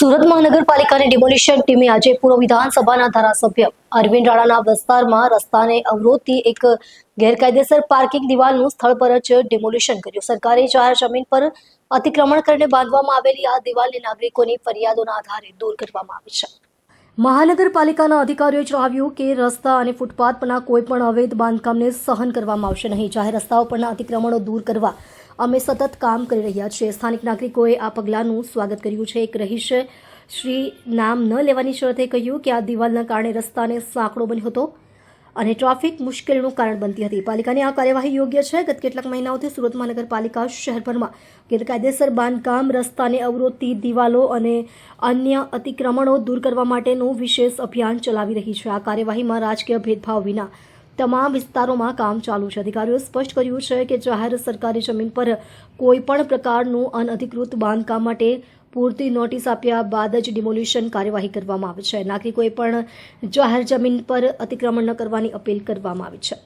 સુરત મહાનગરપાલિકાની ડિમોલિશન ટીમે આજે પૂર્વ વિધાનસભાના ધારાસભ્ય અરવિંદ રાણાના વિસ્તારમાં રસ્તાને અવરોધતી એક ગેરકાયદેસર પાર્કિંગ દિવાલનું સ્થળ પર જ ડિમોલિશન કર્યું. સરકારી જાહેર જમીન પર અતિક્રમણ કરીને બાંધવામાં આવેલી આ દિવાલને નાગરિકોની ફરિયાદોના આધારે દૂર કરવામાં આવી છે. મહાનગરપાલિકાના અધિકારીઓએ જણાવ્યું કે રસ્તા અને ફૂટપાથ પરના કોઈ પણ અવૈધ બાંધકામને સહન કરવામાં આવશે નહીં. જાહેર રસ્તાઓ પરના અતિક્રમણો દૂર કરવા અમે સતત કામ કરી રહ્યા છીએ. સ્થાનિક નાગરિકોએ આ પગલાંનું સ્વાગત કર્યું છે. એક રહીશ શ્રી નામ ન લેવાની શરતે કહ્યું કે આ દિવાલના કારણે રસ્તાને સાંકડો બન્યો હતો અને ટ્રાફિક મુશ્કેલીનું કારણ બનતી હતી. પાલિકાની આ કાર્યવાહી યોગ્ય છે? ગત કેટલાક મહિનાઓથી સુરત મહાનગરપાલિકા શહેરભરમાં ગેરકાયદેસર બાંધકામ, રસ્તાને અવરોધતી દિવાલો અને અન્ય અતિક્રમણો દૂર કરવા માટેનું વિશેષ અભિયાન ચલાવી રહી છે. આ કાર્યવાહીમાં રાજકીય ભેદભાવ વિના તમામ વિસ્તારોમાં કામ ચાલુ છે. અધિકારીઓએ સ્પષ્ટ કર્યું છે કે જાહેર સરકારી જમીન પર કોઈપણ પ્રકારનું અનઅધિકૃત બાંધકામ માટે પૂરતી નોટિસ આપ્યા બાદ જ ડિમોલિશન કાર્યવાહી કરવામાં આવે છે. નાગરિકોએ પણ જાહેર જમીન પર અતિક્રમણ ન કરવાની અપીલ કરવામાં આવી છે.